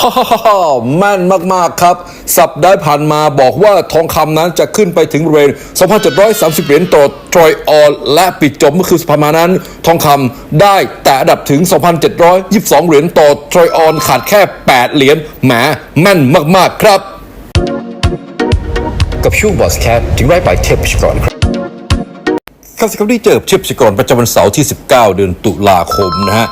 ฮ่าฮ่าฮ่าฮ่าแม่นมาก ๆ ครับ สัปดาห์ผ่านมาบอกว่าทองคำนั้นจะขึ้นไปถึงบริเวณ 2,730 เหรียญต่อทรอยออนและปิดจบเมื่อคืนสุดมานั้น ทองคำได้แต่อันดับถึง 2,722 เหรียญต่อทรอยออนขาดแค่ 8 เหรียญแหมแม่นมาก ๆ ครับ กับช่วงบอสแคทถึงไร้ไปเทพพิชกรครับครับสิครับที่เจอชิปชิกรประจำวันเสาร์ที่ 19 เดือนตุลาคมนะฮะ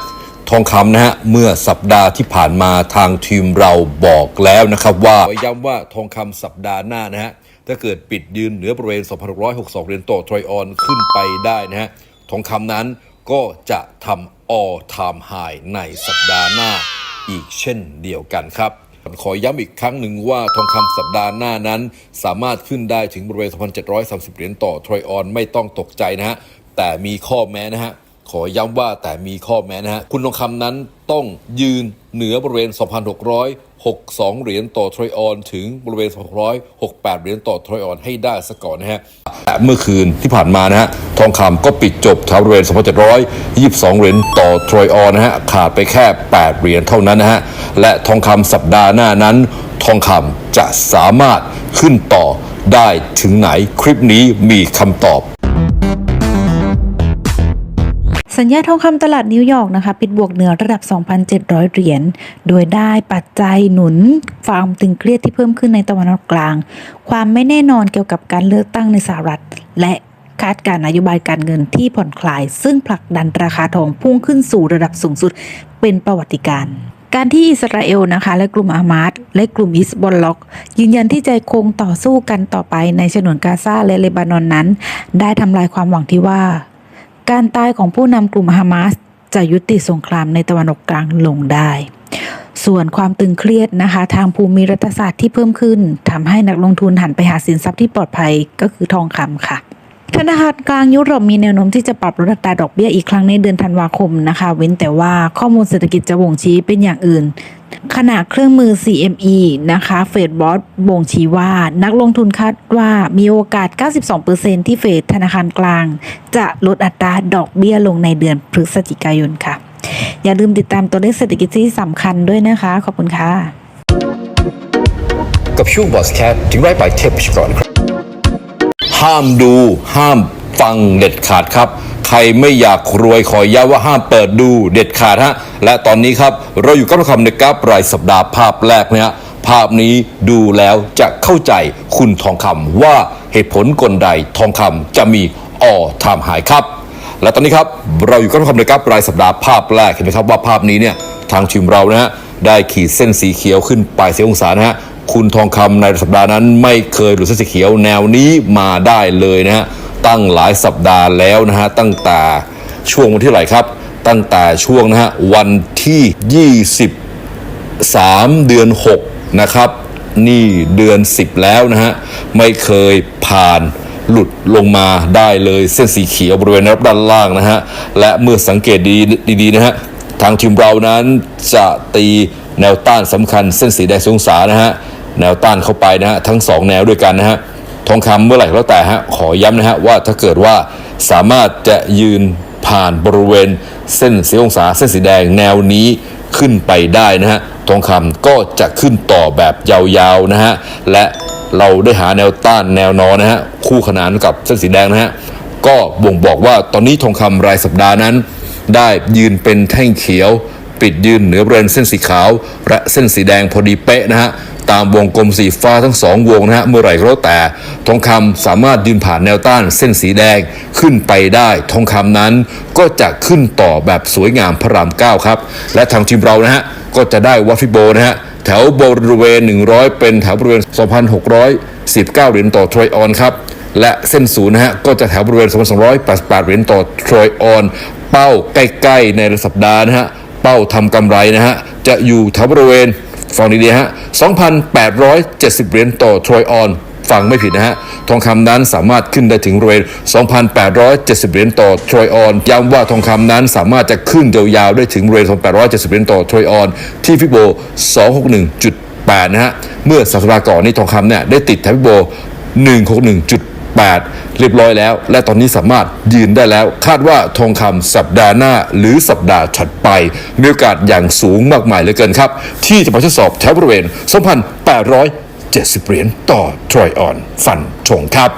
ทองคำนะฮะเมื่อสัปดาห์ที่ผ่านมาทางทีมเราบอกแล้วนะครับว่าย้ำว่าทองคำสัปดาห์หน้านะฮะถ้าเกิดปิดยืนเหนือบริเวณ 2,662 เหรียญต่อทรอยออนขึ้นไปได้นะฮะทองคำนั้นก็จะทำ all time high ในสัปดาห์หน้าอีกเช่นเดียวกันครับขอย้ำอีกครั้งหนึ่งว่าทองคำสัปดาห์หน้านั้น สามารถขึ้นได้ถึงบริเวณ 2,730 เหรียญต่อทรอยออนไม่ต้องตกใจนะฮะแต่มีข้อแม้นะฮะ ขอย้ำว่าแต่มีข้อแม้นะฮะ คุณทองคำนั้นต้องยืนเหนือบริเวณ 2,662 เหรียญต่อทรอยออน ถึงบริเวณ 268 เหรียญต่อทรอยออนให้ได้ซะก่อนนะฮะแต่เมื่อคืนที่ผ่านมานะฮะ ทองคำก็ปิดจบแถวบริเวณ 2,722 เหรียญต่อทรอยออนนะฮะ ขาดไปแค่ 8 เหรียญเท่านั้นนะฮะ และทองคำสัปดาห์หน้านั้น ทองคำจะสามารถขึ้นต่อได้ถึงไหนคลิปนี้มีคำตอบ สัญญาทองคำตลาดนิวยอร์กนะคะ ปิดบวกเหนือระดับ 2,700 เหรียญ โดยได้ปัจจัยหนุนความตึงเครียดที่เพิ่มขึ้นในตะวันออกกลาง ความไม่แน่นอนเกี่ยวกับการเลือกตั้งในสหรัฐ และคาดการนโยบายการเงินที่ผ่อนคลาย ซึ่งผลักดันราคาทองพุ่งขึ้นสู่ระดับสูงสุดเป็นประวัติการณ์การที่อิสราเอลนะคะ และกลุ่มอามาสและกลุ่มอิสบอลล็อก ยืนยันที่จะคงต่อสู้กันต่อไปในฉนวนกาซาและเลบานอนนั้น ได้ทำลายความหวังที่ว่า การตายของผู้นำกลุ่มฮามาสจะยุติสงครามในตะวันออกกลางลงได้ ส่วนความตึงเครียดนะคะ ทางภูมิรัฐศาสตร์ที่เพิ่มขึ้นทำให้นักลงทุนหันไปหาสินทรัพย์ที่ปลอดภัยก็คือทองคำค่ะธนาคารกลางยุโรปมีแนวโน้มที่จะปรับลดอัตราดอกเบี้ยอีกครั้งในเดือนธันวาคมนะคะ เว้นแต่ว่าข้อมูลเศรษฐกิจจะบ่งชี้เป็นอย่างอื่น ขณะเครื่องมือ CME นะคะเฟดบอสบ่งชี้ว่า นักลงทุนคาดว่ามีโอกาส 92%ที่เฟดธนาคารกลาง จะลดอัตราดอกเบี้ยลงในเดือนพฤศจิกายนค่ะ อย่าลืมติดตามตัวเลขเศรษฐกิจที่สำคัญด้วยนะคะ ขอบคุณค่ะ กับช่วงบอสแคทถึงไร้ไปเทพพิชกรครับ ห้ามดูห้ามฟังเด็ดขาดครับ ใครไม่อยากรวยขอย้ำว่าห้ามเปิดดูเด็ดขาดฮะและตอนนี้ครับเราอยู่กับทองคำในกราฟรายสัปดาห์ภาพแรกเนี่ยภาพนี้ดูแล้วจะเข้าใจคุณทองคำว่าเหตุผลกลใดทองคำจะมีออทามหายครับ และตอนนี้ครับเราอยู่กับทองคำในกราฟรายสัปดาห์ภาพแรกเห็นไหมครับว่าภาพนี้เนี่ยทางทีมเรานะฮะได้ขีดเส้นสีเขียวขึ้นไปเสียองศานะฮะคุณทองคำในสัปดาห์นั้นไม่เคยหลุดเส้นสีเขียวแนวนี้มาได้เลยนะฮะ ตั้งหลายสัปดาห์แล้วนะฮะตั้งแต่ช่วงวันที่ไหร่ครับ ตั้งแต่ช่วงนะฮะวันที่ 23 เดือน 6 นะครับ นี่เดือน 10 แล้วนะฮะไม่เคยผ่านหลุดลงมาได้เลยเส้นสีเขียวบริเวณรับด้านล่างนะฮะและเมื่อสังเกตดีดีๆนะฮะทางทีมเรานั้นจะตีแนวต้านสำคัญเส้นสีแดงสูงศานะฮะแนวต้านเข้าไปนะฮะทั้ง 2 แนวด้วยกันนะฮะ ทองคำเมื่อไหร่ก็แล้วแต่ฮะขอย้ำนะฮะว่าถ้าเกิดว่าสามารถจะยืนผ่านบริเวณเส้นสีองศาเส้นสีแดงแนวนี้ขึ้นไปได้นะฮะทองคำก็จะขึ้นต่อแบบยาวๆนะฮะและเราได้หาแนวต้านแนวนอนนะฮะคู่ขนานกับเส้นสีแดงนะฮะก็บ่งบอกว่าตอนนี้ทองคำรายสัปดาห์นั้น ได้ยืนเป็นแท่งเขียว ปิดยืนเหนือบริเวณเส้นสีขาว และเส้นสีแดงพอดีเป๊ะนะฮะ ตามวงกลมสีฟ้าทั้งสองวงนะฮะเมื่อไหร่ก็แล้วแต่ทองคำสามารถยืนผ่านแนวต้านเส้นสีแดงขึ้นไปได้ทองคำนั้นก็จะขึ้นต่อแบบสวยงามพระรามเก้าครับ และทางทีมเรานะฮะก็จะได้วัฟฟิโบนะฮะแถวบริเวณ 100 เป็นแถวบริเวณ 2,619 เหรียญต่อทรอยออนครับและเส้นศูนย์นะฮะก็จะแถวบริเวณ 2,288 เหรียญต่อทรอยออน เป้าใกล้ ๆ ในสัปดาห์นะฮะเป้าทำกำไรนะฮะจะอยู่แถวบริเวณ ฟังดีๆฮะ 2,870 เหรียญต่อทรอยออน ฟังไม่ผิดนะฮะ ทองคำนั้นสามารถขึ้นได้ถึงบริเวณ 2,870 เหรียญต่อทรอยออน ย้ำว่าทองคำนั้นสามารถจะขึ้นยาวๆได้ถึงบริเวณ 2,870 เหรียญต่อทรอยออน ที่ฟิโบ 261.8 นะฮะ เมื่อสัปดาห์ก่อนนี้ทองคำเนี่ยได้ติดแถวฟิโบ 161.8 2,008เรียบร้อยแล้ว และตอนนี้สามารถยืนได้แล้ว คาดว่าทองคำสัปดาห์หน้าหรือสัปดาห์ถัดไป มีโอกาสอย่างสูงมากมายเหลือเกินครับ ที่จะมาทดสอบแถวบริเวณ 2,870 เหรียญต่อทรอยออน ฟันธงครับ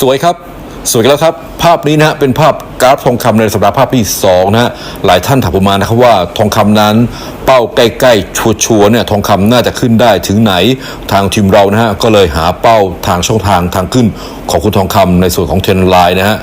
สวยครับ สวยกันแล้วครับ ภาพนี้นะฮะเป็นภาพกราฟทองคำในสัปดาห์ภาพที่2นะฮะหลายท่านถามผมมานะครับว่าทองคำนั้นเป้าใกล้ๆชัวร์ๆเนี่ยทองคำน่าจะขึ้นได้ถึงไหนทางทีมเรานะฮะก็เลยหาเป้าทางช่องทางทางขึ้นของคุณทองคำในส่วนของเทรนไลน์นะฮะ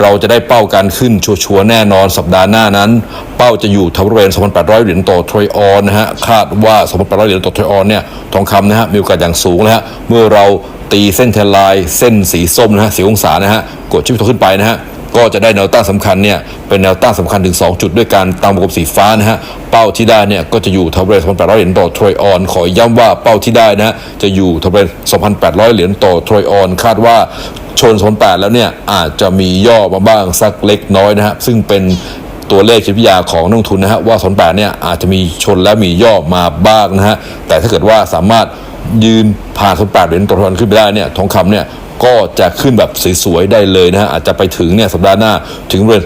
เราจะได้เป้าการขึ้นชัวร์ๆแน่นอนสัปดาห์หน้านั้น เป้าจะอยู่แถวบริเวณ 2,800 เหรียญต่อทรอยออนนะฮะคาดว่า 2,800 เหรียญต่อทรอยออนเนี่ยทองคำนะฮะมีโอกาสอย่างสูงนะฮะเมื่อเราตีเส้นทนลน์เส้นสีส้มนะฮะสีองศานะฮะกดชิปตัวขึ้นไปนะฮะก็จะได้แนวต้านสำคัญเนี่ยเป็นแนวต้านสำคัญถึง 2 จุดด้วยการตามวงกลมสีฟ้านะฮะเป้าที่ได้เนี่ยก็จะอยู่แถวบริเวณ2,800 เหรียญต่อทรอยออน ขอย้ำว่าเป้าที่ได้นะฮะจะอยู่แถวบริเวณ2,800 เหรียญต่อทรอยออน คาดว่าชน2,800แล้วเนี่ยอาจจะมีย่อมาบ้างสักเล็กน้อยนะฮะซึ่งเป็นตัวเลขจิตวิทยาของนักลงทุนนะฮะว่าสนแปดเนี่ยอาจจะมีชนและมีย่อมาบ้างนะฮะแต่ถ้าเกิดว่าสามารถ ยืนผ่านสนแปดเหรียญต่อทอนขึ้นไปได้เนี่ยทองคำเนี่ยก็จะขึ้นแบบสวยๆได้เลยนะฮะ อาจจะไปถึงเนี่ยสัปดาห์หน้าถึงเรือน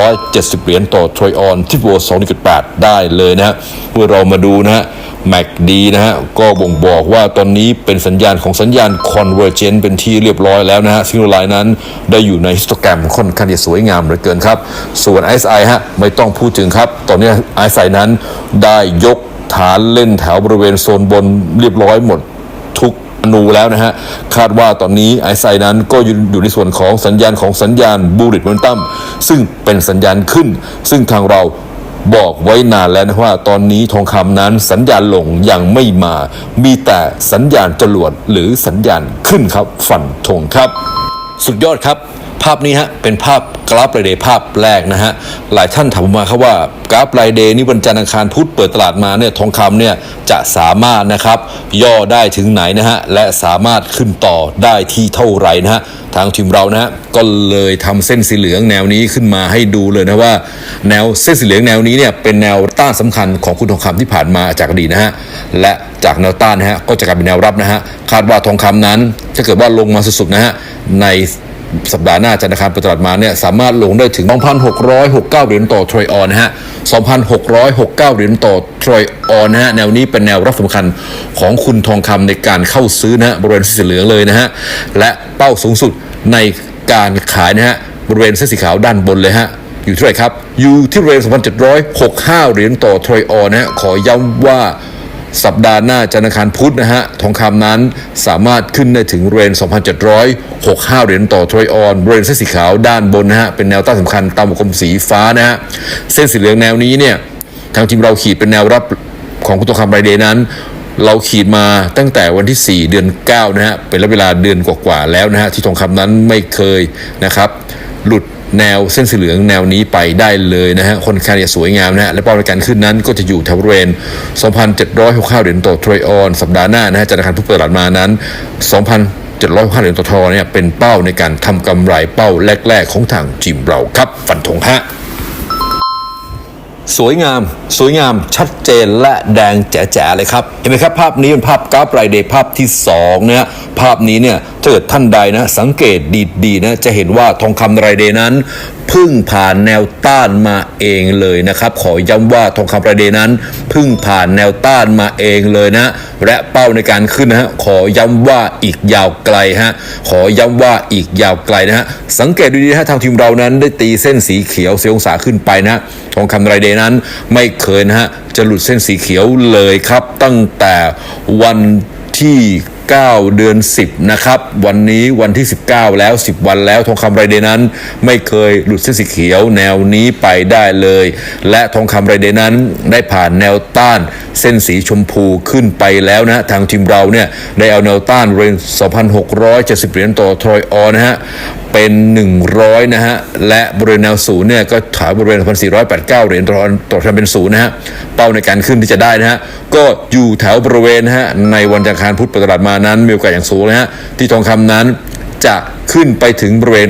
2,870 เหรียญต่อทรอยออนที่โบ2.8 ได้เลยนะฮะเมื่อเรามาดูนะฮะแม็กดีนะฮะ ก็บ่งบอกว่าตอนนี้เป็นสัญญาณของสัญญาณ Convergent เป็นที่เรียบร้อยแล้วนะฮะซิงโรไลน์นั้นได้อยู่ในฮิสโตแกรมค่อนข้างจะสวยงามเหลือเกินครับ ส่วน SI ฮะ ไม่ต้องพูดถึงครับ ตอนนี้ SI นั้นได้ยก ฐานเล่นแถวบริเวณโซนบนเรียบร้อยหมดทุกอนูแล้วนะฮะ คาดว่าตอนนี้ไอไซนั้นก็อยู่ในส่วนของสัญญาณของสัญญาณบูริตมอนตัมซึ่งเป็นสัญญาณขึ้น ซึ่งทางเราบอกไว้นานแล้วนะว่าตอนนี้ทองคำนั้นสัญญาณลงยังไม่มา มีแต่สัญญาณจรวดหรือสัญญาณขึ้นครับ ฝันธงครับ สุดยอดครับ ภาพนี้ฮะเป็นภาพกราฟรายเดย์ภาพแรกนะฮะหลายท่านถามมาครับว่ากราฟรายเดย์นี่วันจันทร์อังคารพุธเปิดตลาดมาเนี่ยทองคำเนี่ยจะสามารถนะครับย่อได้ถึงไหนนะฮะและสามารถขึ้นต่อได้ที่เท่าไหร่นะฮะทางทีมเรานะฮะก็เลยทำเส้นสีเหลืองแนวนี้ขึ้นมาให้ดูเลยนะว่า แนวเส้นสีเหลืองแนวนี้เนี่ยเป็นแนวต้านสำคัญของคุณทองคำที่ผ่านมาจากอดีตนะฮะและจากแนวต้านนะฮะก็จะกลายเป็นแนวรับนะฮะคาดว่าทองคำนั้นถ้าเกิดว่าลงมาสุดๆนะฮะใน สัปดาห์หน้าจันทร์อังคารปิดตลาดมาเนี่ยสามารถลงได้ถึง 2,669 เหรียญต่อทรอยออนนะฮะ 2,669 เหรียญต่อทรอยออนนะฮะ แนวนี้เป็นแนวรับสำคัญของคุณทองคำในการเข้าซื้อนะฮะบริเวณเส้นสีเหลืองเลยนะฮะ และเป้าสูงสุดในการขายนะฮะบริเวณเส้นสีขาวด้านบนเลยฮะอยู่ที่ไหนครับ อยู่ที่บริเวณ2,765 เหรียญต่อทรอยออนนะฮะขอย้ำว่า สัปดาห์หน้าจันทร์อังคารพุธนะฮะ ทองคำนั้นสามารถขึ้นได้ถึงเรน 2,765 เหรียญต่อทรอยออนบริเวณเส้นสีขาวด้านบนนะฮะ เป็นแนวต้านสำคัญตามวงกลมสีฟ้านะฮะ เส้นสีเหลืองแนวนี้เนี่ย ทางทีมเราขีดเป็นแนวรับของคุณทองคำไรเดย์นั้น เราขีดมาตั้งแต่วันที่ 4 เดือน 9 นะฮะ เป็นระยะเวลาเดือนกว่าๆแล้วนะฮะ ที่ทองคำนั้นไม่เคยนะครับ หลุด แนวเส้นสีเหลืองแนวนี้ไปได้เลยนะฮะคนข้างจะสวยงามนะฮะและเป้าในการขึ้นนั้นก็จะอยู่แถวบริเวณ 2,765 เหรียญต่อทรอยออนสัปดาห์หน้านะฮะจันทร์อังคารผู้เปิดตลาดมานั้น 2,765เหรียญต่อทรอยเนี่ยเป็นเป้าในการทำกำไรเป้าแรก ๆ ของทางจิมเราครับ ฟันธงฮะ สวยงาม สวยงามชัดเจนและแดงแจ๋ๆเลยครับ เห็นไหมครับ ภาพนี้เป็นภาพกราฟรายเดย์ภาพที่2นะฮะภาพนี้เนี่ยถ้าเกิดท่านใดนะสังเกตดีๆนะจะเห็นว่าทองคำรายเดย์นั้น พึ่งผ่านแนวต้านมาเองเลยนะครับ ขอย้ำว่าทองคำรายเดนั้นพึ่งผ่านแนวต้านมาเองเลยนะ และเป้าในการขึ้นนะฮะขอย้ำว่าอีกยาวไกลฮะขอย้ำว่าอีกยาวไกลนะฮะสังเกตดูดีนะฮะทางทีมเรานั้นได้ตีเส้นสีเขียวเสียองศาขึ้นไปนะทองคำรเดนั้นไม่เคยนะฮะจะหลุดเส้นสีเขียวเลยครับ ตั้งแต่วันที่ 9 เดือน 10 นะครับ วันนี้วันที่ 19 แล้ว 10 วันแล้วทองคำไรเดย์นั้น ไม่เคยหลุดเส้นสีเขียวแนวนี้ไปได้เลย และทองคำไรเดย์นั้นได้ผ่านแนวต้านเส้นสีชมพูขึ้นไปแล้วนะ ทางทีมเราเนี่ยได้เอาแนวต้านเรน2,670 เหรียญต่อทรอยออนนะฮะ เป็น 100 นะฮะ และบริเวณแนวศูนย์เนี่ยก็ถายบริเวณ 1,489 เหรียญต่อต่อทำเป็นศูนย์นะฮะ เป้าในการขึ้นที่จะได้นะฮะ ก็อยู่แถวบริเวณนะฮะ ในวันจันทร์อังคารพุธปิดตลาดมานั้น มีโอกาสอย่างสูงนะฮะ ที่ทองคำนั้นจะขึ้นไปถึงบริเวณ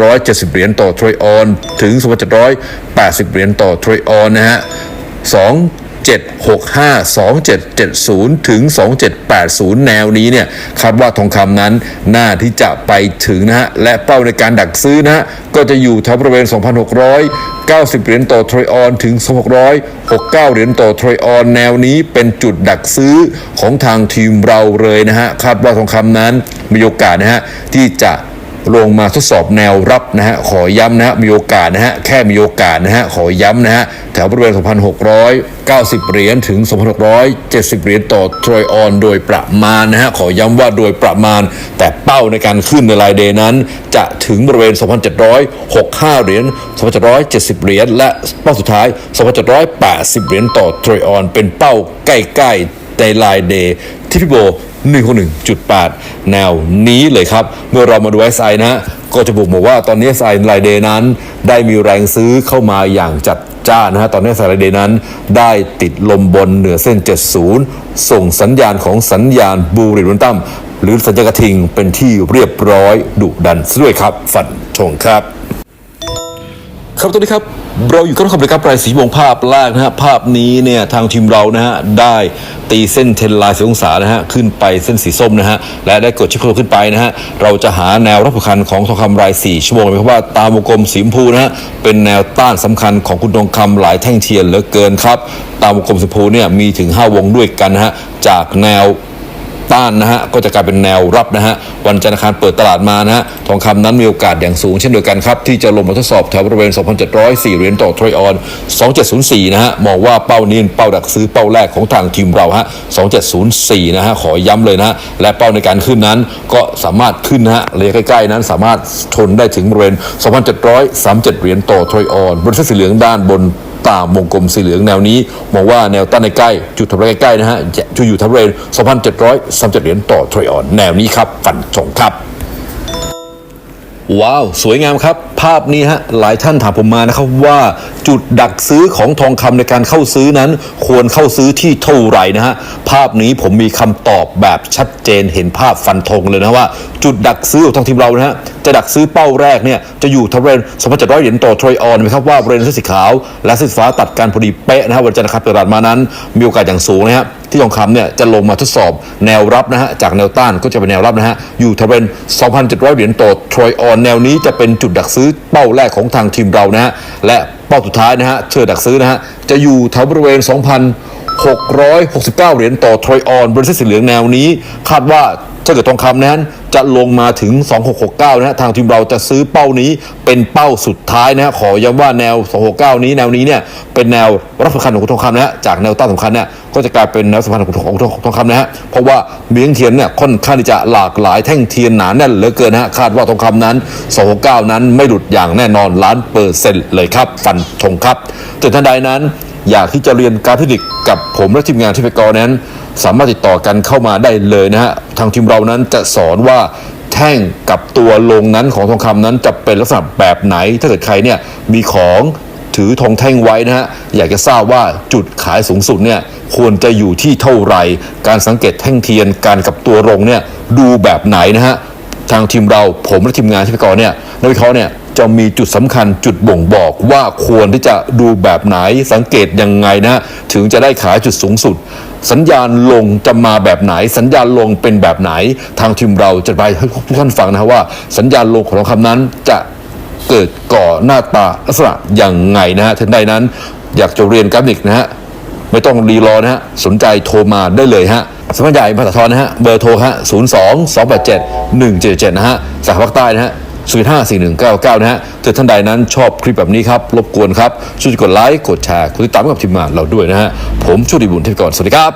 2,770 เหรียญต่อทรอยออน ถึง 2,780 เหรียญต่อทรอยออนนะฮะ2 7652770 ถึง 2780 แนวนี้เนี่ยคาดว่าทองคำนั้นน่าที่จะไปถึงนะฮะ และเป้าในการดักซื้อนะฮะ ก็จะอยู่แถวบริเวณ 2,690 เหรียญต่อทรอยออนถึง2,669 เหรียญต่อทรอยออน แนวนี้เป็นจุดดักซื้อของทางทีมเราเลยนะฮะ คาดว่าทองคำนั้นมีโอกาสนะฮะที่จะ ลงมาทดสอบแนวรับนะฮะขอย้ำนะฮะมีโอกาสนะฮะแค่มีโอกาสนะฮะขอย้ำนะฮะแถวบริเวณ 2,690 เหรียญถึง 2,670 เหรียญต่อทรอยออนโดยประมาณนะฮะขอย้ำว่าโดยประมาณ แต่เป้าในการขึ้นในรายเดย์นั้น จะถึงบริเวณ 2,765 เหรียญ 2,770 เหรียญและเป้าสุดท้าย 2,780 เหรียญต่อทรอยออนเป็นเป้าใกล้ๆในรายเดย์ที่พี่โบ 161.8 แนวนี้เลยครับ เมื่อเรามาดู SI นะฮะก็จะบอกบอกว่าตอนนี้ SI รายเดย์นั้น ได้มีแรงซื้อเข้ามาอย่างจัดจ้านนะฮะตอนนี้ SI รายเดย์นั้น ได้ติดลมบนเหนือเส้น 70 ส่งสัญญาณของสัญญาณบูริวันตัมหรือสัญญาณกระทิงเป็นที่เรียบร้อยดุดันด้วยครับ ฝันชงครับ ครับตอนนี้ครับ เราอยู่กับคำนะครับรายสีวงภาพแรกนะฮะภาพนี้เนี่ยทางทีมเรานะฮะได้ตีเส้นเทนไลน์สีองศานะฮะขึ้นไปเส้นสีส้มนะฮะและได้กดชิปโคขึ้นไปนะฮะเราจะหาแนวรับประคันของทองคำราย4ชั่วโมงเลยครับว่าตามวงกลมสีชมพูนะฮะเป็นแนวต้านสำคัญของคุณทองคำหลายแท่งเทียนเหลือเกินครับ ตามวงกลมสีชมพูเนี่ยมีถึง 5 วงด้วยกันนะฮะจากแนว ต้านนะฮะก็จะกลายเป็นแนวรับนะฮะวันจันทร์อังคารเปิดตลาดมานะฮะทองคำนั้นมีโอกาสอย่างสูงเช่นเดียวกันครับ ที่จะลงมาทดสอบแถวบริเวณ 2,704 เหรียญต่อทรอยออน 2704 นะฮะมองว่าเป้านี้เป็นเป้าดักซื้อเป้าแรกของทางทีมเราฮะ 2704 นะฮะขอย้ำเลยนะฮะและเป้าในการขึ้นนั้นก็สามารถขึ้นนะฮะระยะใกล้ๆนั้นสามารถชนได้ถึงบริเวณ 2,737 เหรียญต่อทรอยออนบนเส้นสีเหลืองด้านบน ตามวงกลมสีเหลืองแนวนี้มองว่าแนวต้านในใกล้จุดทำลายใกล้ๆนะฮะจะอยู่ทับริเวณ2,737เหรียญต่อทรอยออน แนวนี้ครับฝันชงครับ ว้าว สวยงามครับ ภาพนี้ฮะหลายท่านถามผมมานะครับว่าจุดดักซื้อของทองคำในการเข้าซื้อนั้น ควรเข้าซื้อที่เท่าไหร่นะฮะภาพนี้ผมมีคำตอบแบบชัดเจนเห็นภาพฟันธงเลยนะว่า จุดดักซื้อของทางทีมเรานะฮะจะดักซื้อเป้าแรกเนี่ยจะอยู่ที่บริเวณ2,700เหรียญต่อทรอยออนนะครับว่าบริเวณเส้นสีขาว และเส้นฟ้าตัดกันพอดีเป๊ะนะฮะวันจันทร์ครับตลาดมานั้น มีโอกาสอย่างสูงนะฮะที่ทองคำเนี่ยจะลงมาทดสอบแนวรับนะฮะจากแนวต้านก็จะเป็นแนวรับนะฮะอยู่ทะเวน2,700 เหรียญต่อทรอยออนแนวนี้จะเป็นจุดดักซื้อเป้าแรกของทางทีมเรานะฮะและเป้าสุดท้ายนะฮะเชิดดักซื้อนะฮะจะอยู่แถวบริเวณ 2,669 เหรียญต่อทรอยออนบริษัทสีเหลืองแนวนี้ คาดว่า ถ้าเกิดทองคำนั้นจะลงมาถึง 2669 นะฮะทางทีมเราจะซื้อเป้านี้เป็นเป้าสุดท้ายนะฮะขอย้ำว่าแนว 269 นี้แนวนี้เนี่ยเป็นแนวรับสำคัญของทองคำนะฮะจากแนวต้านสำคัญเนี่ยก็จะกลายเป็นแนวสำคัญของของทองคำนะฮะเพราะว่าเมียงเทียนเนี่ยค่อนข้างที่จะหลากหลายแท่งเทียนหนาแน่นเหลือเกินนะฮะคาดว่าทองคำนั้น 269 นั้นไม่หลุดอย่างแน่นอนล้านเปอร์เซ็นต์เลยครับฟันธงครับแต่ทันใดนั้น อยากที่จะเรียนการเทคนิคกับผมและทีมงานที่ไปกอนั้น สามารถติดต่อกันเข้ามาได้เลยนะฮะทางทีมเรานั้นจะสอนว่าแท่งกับตัวลงนั้นของทองคำนั้นจะเป็นลักษณะแบบไหน ถ้าเกิดใครเนี่ยมีของถือทองแท่งไว้นะฮะอยากจะทราบว่าจุดขายสูงสุดเนี่ยควรจะอยู่ที่เท่าไหร่ การสังเกตแท่งเทียนการกับตัวลงเนี่ยดูแบบไหนนะฮะ ทางทีมเรา ผมและทีมงานที่ไปก่อนเนี่ยนักวิเคราะห์เนี่ยจะมีจุดสำคัญจุดบ่งบอกว่าควรที่จะดูแบบไหนสังเกตยังไงนะ ถึงจะได้ขายจุดสูงสุด สัญญาณลงจะมาแบบไหน สัญญาณลงเป็นแบบไหน ทางทีมเราจะไปให้ทุกท่านฟังนะว่า สัญญาณลงของทองคำนั้นจะเกิดก่อหน้าตาลักษณะอย่างไงนะฮะท่านใดนั้น อยากจะเรียนกราฟิกนะฮะ ไม่ต้องรีรอนะฮะสนใจโทรมาได้เลยฮะสมักใหญ่ภาษาทรนะฮะเบอร์โทรฮะ0 2 2 8 7 1 7 7นะฮะสาขาภาคใต้นะฮะ0 5 4 1 9 9นะฮะถ้าท่านใดนั้นชอบคลิปแบบนี้ครับ รบกวนครับ ช่วยกดไลค์ กดแชร์ กดติดตามกับทีมงานเราด้วยนะฮะ ผมชูดีบุญเทพกร สวัสดีครับ